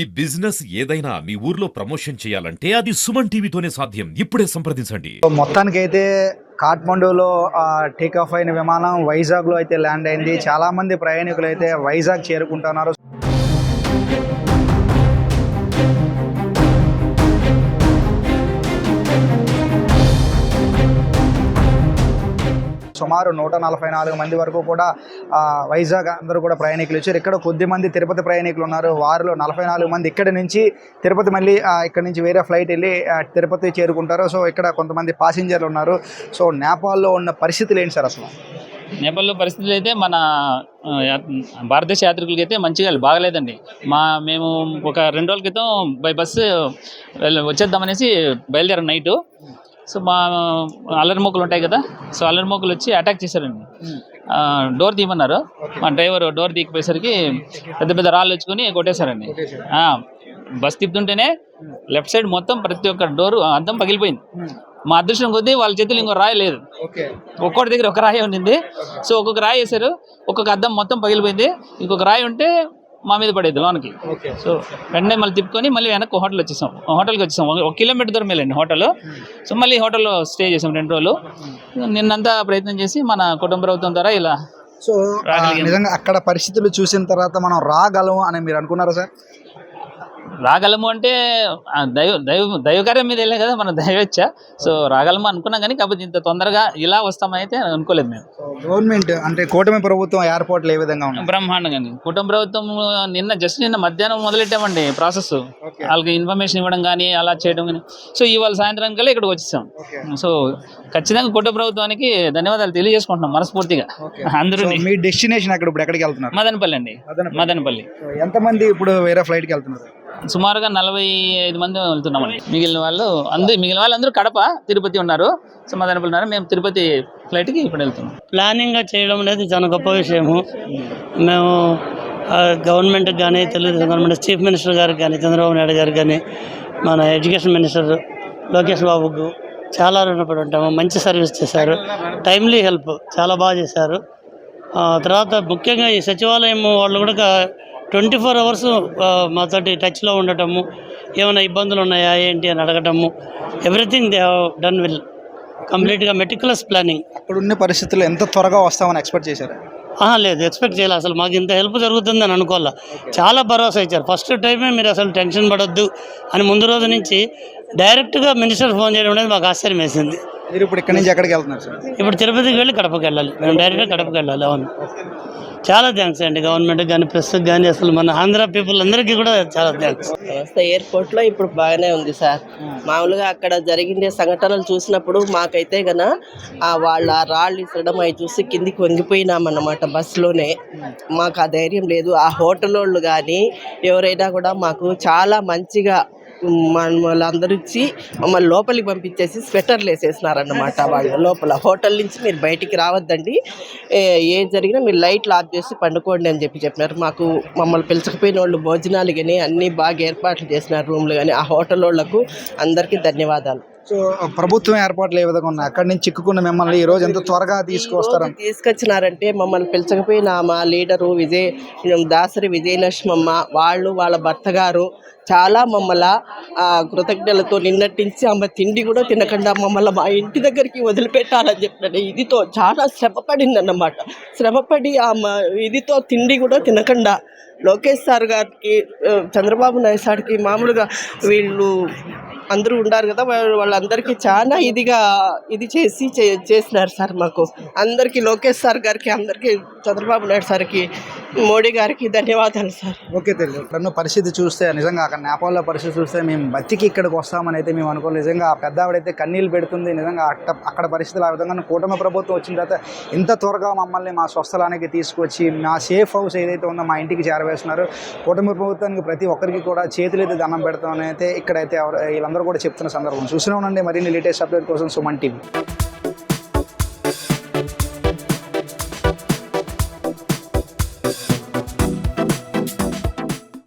ఈ బిజినెస్ ఏదైనా మీ ఊర్లో ప్రమోషన్ చేయాలంటే అది సుమన్ టీవీతోనే సాధ్యం. ఇప్పుడే సంప్రదించండి. సో మొత్తానికైతే కాఠ్మండూలో టేక్ ఆఫ్ అయిన విమానం వైజాగ్లో అయితే ల్యాండ్ అయింది. చాలా మంది ప్రయాణికులు అయితే వైజాగ్ చేరుకుంటున్నారు. సుమారు నూట నలభై నాలుగు మంది వరకు కూడా వైజాగ్ అందరూ కూడా ప్రయాణికులు వచ్చారు. ఇక్కడ కొద్ది మంది తిరుపతి ప్రయాణికులు ఉన్నారు. వారిలో నలభై నాలుగు మంది ఇక్కడి నుంచి తిరుపతి మళ్ళీ ఇక్కడ నుంచి వేరే ఫ్లైట్ వెళ్ళి తిరుపతి చేరుకుంటారు. సో ఇక్కడ కొంతమంది పాసింజర్లు ఉన్నారు. సో నేపాల్లో ఉన్న పరిస్థితులు ఏంటి సార్ అసలు? నేపాల్లో పరిస్థితులు అయితే మన భారతదేశ యాత్రికులకి అయితే మంచిగా బాగలేదండి. మా మేము ఒక రెండు రోజుల క్రితం బై బస్సు వచ్చేద్దామనేసి బయలుదేరాం నైటు. సో మా అల్లరి మొక్కలు ఉంటాయి కదా సో అల్లరి మొక్కలు వచ్చి అటాక్ చేశారండి. డోర్ తీయమన్నారు. మా డ్రైవర్ డోర్ తీయకపోయేసరికి పెద్ద పెద్ద రాళ్ళు వచ్చుకొని కొట్టేశారండి. బస్ తిప్పుతుంటేనే లెఫ్ట్ సైడ్ మొత్తం ప్రతి ఒక్క డోరు అద్దం పగిలిపోయింది. మా అదృష్టం కొద్దీ వాళ్ళ చేతులు ఇంకో రాయి లేదు. ఒక్కొక్కటి దగ్గర ఒక రాయి ఉండింది. సో ఒక్కొక్క రాయి వేశారు. ఒక్కొక్క అద్దం మొత్తం పగిలిపోయింది. ఇంకొక రాయి ఉంటే మా మీద పడేది లోనికి. ఓకే. సో వెంటనే మళ్ళీ తిప్పుకొని మళ్ళీ వెనక్కి హోటల్ వచ్చేసాం. హోటల్కి వచ్చేసాం. ఒక- కిలోమీటర్ దూరం వెళ్ళండి హోటల్. సో మళ్ళీ హోటల్లో స్టే చేసాం రెండు రోజులు. నిన్నంతా ప్రయత్నం చేసి మన కుటుంబ ప్రభుత్వం ద్వారా ఇలా సో నిజంగా అక్కడ పరిస్థితులు చూసిన తర్వాత మనం రాగలం అని మీరు అనుకున్నారా సార్? రాగలము అంటే దైవ దైవ దైవకార్యం మీద వెళ్ళే కదా మన దైవచ్చ. సో రాగలము అనుకున్నాం కానీ కాకపోతే ఇంత తొందరగా ఇలా వస్తామని అయితే అనుకోలేదు మేము. గవర్నమెంట్ అంటే కూటమి ప్రభుత్వం ఎయిర్పోర్ట్లు ఏ విధంగా ఉన్నాయి? బ్రహ్మాండంగా కుటుంబ ప్రభుత్వం నిన్న జస్ట్ నిన్న మధ్యాహ్నం మొదలెట్టామండి ప్రాసెస్ వాళ్ళకి ఇన్ఫర్మేషన్ ఇవ్వడం కానీ అలా చేయడం కానీ. సో ఇవాళ సాయంత్రం కల్లా ఇక్కడికి వచ్చేసాం. సో ఖచ్చితంగా కుటుంబ ప్రభుత్వానికి ధన్యవాదాలు తెలియజేసుకుంటున్నాం మనస్ఫూర్తిగా. అందరూ మీ డెస్టినేషన్ అక్కడ ఇప్పుడు ఎక్కడికి వెళ్తున్నారు? మదనపల్లి అండి. మదనపల్లి. ఎంతమంది ఇప్పుడు వేరే ఫ్లైట్కి వెళ్తున్నారు? సుమారుగా నలభై ఐదు మంది వెళ్తున్నామండి. మిగిలిన వాళ్ళు అందరూ మిగిలిన వాళ్ళు అందరూ కడప తిరుపతి ఉన్నారు. సో ఉన్నారు. మేము తిరుపతి ఫ్లైట్కి ఇప్పుడు వెళ్తున్నాం. ప్లానింగ్గా చేయడం అనేది చాలా గొప్ప విషయము. మేము గవర్నమెంట్కి కానీ తెలుగుదేశం గవర్నమెంట్ చీఫ్ మినిస్టర్ గారికి కానీ చంద్రబాబు నాయుడు గారికి కానీ మన ఎడ్యుకేషన్ మినిస్టర్ లోకేష్ బాబుకు చాలా రుణపడి ఉంటాము. మంచి సర్వీస్ చేశారు. టైమ్లీ హెల్ప్ చాలా బాగా చేశారు. తర్వాత ముఖ్యంగా ఈ సచివాలయం వాళ్ళు కూడా ట్వంటీ ఫోర్ అవర్స్ మాతోటి టచ్లో ఉండటము ఏమైనా ఇబ్బందులు ఉన్నాయా ఏంటి అని అడగటము ఎవ్రీథింగ్ దే డన్ విల్ కంప్లీట్గా మెటికులస్ ప్లానింగ్. అక్కడ ఉన్న పరిస్థితులు ఎంత త్వరగా వస్తామని ఎక్స్పెక్ట్ చేశారు? ఆహా, లేదు ఎక్స్పెక్ట్ చేయాలి. అసలు మాకు ఇంత హెల్ప్ జరుగుతుందని అనుకోవాలా. చాలా భరోసా ఇచ్చారు. ఫస్ట్ టైమే మీరు అసలు టెన్షన్ పడొద్దు అని ముందు రోజు నుంచి డైరెక్ట్గా మినిస్టర్ ఫోన్ చేయడం అనేది మాకు ఆశ్చర్యం వేసింది మీరు ఇప్పుడు ఇక్కడ నుంచి ఎక్కడికి వెళ్తున్నారు సార్? ఇప్పుడు తిరుపతికి వెళ్ళి కడపకి వెళ్ళాలి. మేము డైరెక్ట్గా కడపకి వెళ్ళాలి అవును. చాలా థ్యాంక్స్ అండి. గవర్నమెంట్కి కానీ ప్రెస్కి కానీ అసలు మన ఆంధ్ర పీపుల్ అందరికీ కూడా చాలా థ్యాంక్స్. వ్యవస్థ ఎయిర్పోర్ట్లో ఇప్పుడు బాగానే ఉంది సార్. మామూలుగా అక్కడ జరిగిన సంఘటనలు చూసినప్పుడు మాకైతే గన ఆ వాళ్ళ ఆ రాళ్ళు ఇసరడం అవి చూసి కిందికి వంగిపోయినామన్నమాట బస్సులోనే. మాకు ఆ ధైర్యం లేదు. ఆ హోటల్ వాళ్ళు కానీ ఎవరైనా కూడా మాకు చాలా మంచిగా మమ్మల్ని అందరూ ఇచ్చి మమ్మల్ని లోపలికి పంపించేసి స్వెటర్లు వేసేసినారన్నమాట వాళ్ళు. లోపల హోటల్ నుంచి మీరు బయటికి రావద్దండి. ఏ- ఏం జరిగినా మీరు లైట్లు ఆఫ్ చేసి పండుకోండి అని చెప్పి చెప్పినారు. మాకు మమ్మల్ని పిలిచకపోయిన వాళ్ళు భోజనాలు కానీ అన్నీ బాగా ఏర్పాట్లు చేసినారు రూమ్లు కానీ ఆ హోటల్ వాళ్ళకు అందరికీ ధన్యవాదాలు. సో ప్రభుత్వం ఏర్పాట్లు ఏ విధంగా ఉన్నాయి? అక్కడి నుంచి చిక్కుకున్న మిమ్మల్ని ఈ రోజు ఎంత త్వరగా తీసుకొస్తారని ఈరోజు తీసుకొచ్చినారంటే మమ్మల్ని పిలిచకపోయిన మా లీడరు విజయ్ దాసరి విజయలక్ష్మమ్మ వాళ్ళు వాళ్ళ భర్త గారు చాలా మమ్మల్ని కృతజ్ఞతలతో నిన్నటించి ఆమె తిండి కూడా తినకుండా మమ్మల్ని మా ఇంటి దగ్గరికి వదిలిపెట్టాలని చెప్పినట్టు ఇదితో చాలా శ్రమ పడింది అన్నమాట శ్రమపడి ఆమె ఇదితో తిండి కూడా తినకుండా లోకేష్ సార్ గారికి చంద్రబాబు నాయుడు సార్కి మామూలుగా వీళ్ళు అందరూ ఉన్నారు కదా వాళ్ళందరికీ చాలా ఇదిగా ఇది చేసి చే- చేసినారు సార్ మాకు. అందరికీ లోకేష్ సార్ గారికి అందరికీ చంద్రబాబు నాయుడు సార్కి మోడీ గారికి ధన్యవాదాలు సార్. ఓకే తెలియదు. నన్ను పరిస్థితి చూస్తే నిజంగా అక్కడ నేపాల్లో పరిస్థితి చూస్తే మేము బతికి ఇక్కడికి వస్తామని అయితే మేము అనుకోలేదు. నిజంగా ఆ పెద్ద ఆవిడైతే కన్నీళ్ళు పెడుతుంది. నిజంగా అక్కడ అక్కడ పరిస్థితులు ఆ విధంగా కూటమి ప్రభుత్వం వచ్చిన తర్వాత ఇంత త్వరగా మమ్మల్ని మా స్వస్థలానికి తీసుకొచ్చి మా సేఫ్ హౌస్ ఏదైతే ఉందో మా ఇంటికి చేరవేస్తున్నారు. కూటమి ప్రభుత్వానికి ప్రతి ఒక్కరికి కూడా చేతులైతే దండం పెడతామని అయితే ఇక్కడైతే ఎవరు వీళ్ళందరూ కూడా చెప్తున్న సందర్భం. చూసినా ఉండండి. మరిన్ని లేటెస్ట్ అప్డేట్ కోసం సుమన్ టీవీ.